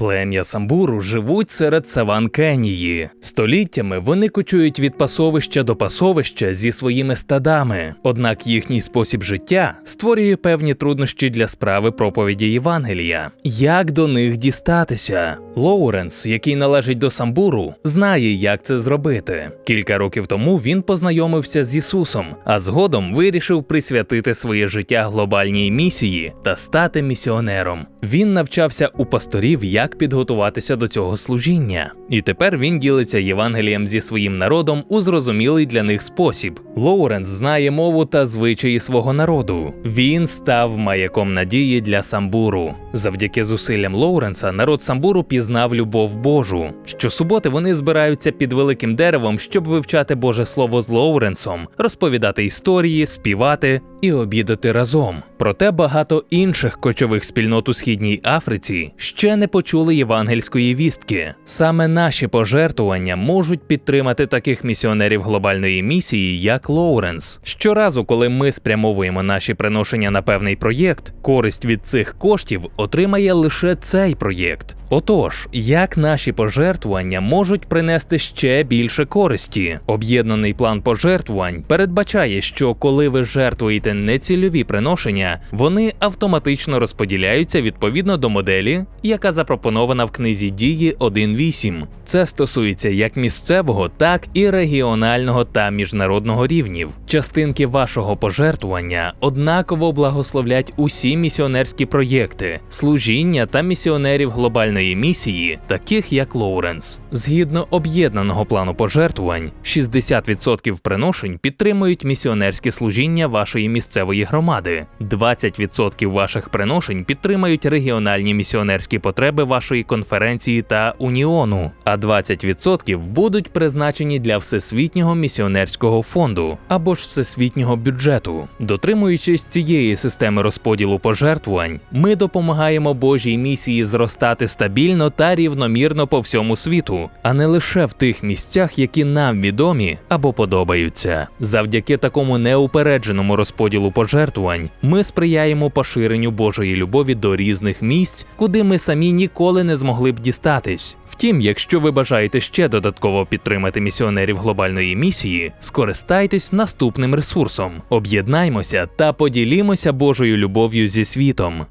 Плем'я самбуру живуть серед саван Кенії. Століттями вони кочують від пасовища до пасовища зі своїми стадами. Однак їхній спосіб життя створює певні труднощі для справи проповіді Євангелія. Як до них дістатися? Лоуренс, який належить до самбуру, знає, як це зробити. Кілька років тому він познайомився з Ісусом, а згодом вирішив присвятити своє життя глобальній місії та стати місіонером. Він навчався у пасторів, як підготуватися до цього служіння, і тепер він ділиться Євангелієм зі своїм народом у зрозумілий для них спосіб. Лоуренс знає мову та звичаї свого народу. Він став маяком надії для самбуру. Завдяки зусиллям Лоуренса народ самбуру пізнав любов Божу. Щосуботи вони збираються під великим деревом, щоб вивчати Боже Слово з Лоуренсом, розповідати історії, співати і обідати разом. Проте багато інших кочових спільнот у східній Африці ще не почули євангельської вістки. Саме наші пожертвування можуть підтримати таких місіонерів глобальної місії, як Лоуренс. Щоразу, коли ми спрямовуємо наші приношення на певний проєкт, користь від цих коштів отримає лише цей проєкт. Отож, як наші пожертвування можуть принести ще більше користі? Об'єднаний план пожертвувань передбачає, що коли ви жертвуєте нецільові приношення, вони автоматично розподіляються відповідно до моделі, яка запропонована в книзі дії 1.8. Це стосується як місцевого, так і регіонального та міжнародного рівнів. Частинки вашого пожертвування однаково благословлять усі місіонерські проєкти, служіння та місіонерів глобальної місії, таких як Лоуренс. Згідно об'єднаного плану пожертвувань, 60% приношень підтримують місіонерське служіння вашої місцевої громади, 20% ваших приношень підтримають регіональні місіонерські потреби вашої конференції та уніону, а 20% будуть призначені для всесвітнього місіонерського фонду або ж всесвітнього бюджету. Дотримуючись цієї системи розподілу пожертвувань, ми допомагаємо Божій місії зростати стабільно та рівномірно по всьому світу, а не лише в тих місцях, які нам відомі або подобаються. Завдяки такому неупередженому розподілу пожертвувань ми сприяємо поширенню Божої любові до різних місць, куди ми самі ніколи не змогли б дістатись. Втім, якщо ви бажаєте ще додатково підтримати місіонерів глобальної місії, скористайтесь наступним ресурсом: об'єднаймося та поділімося Божою любов'ю зі світом.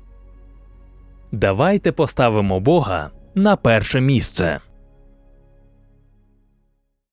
Давайте поставимо Бога на перше місце.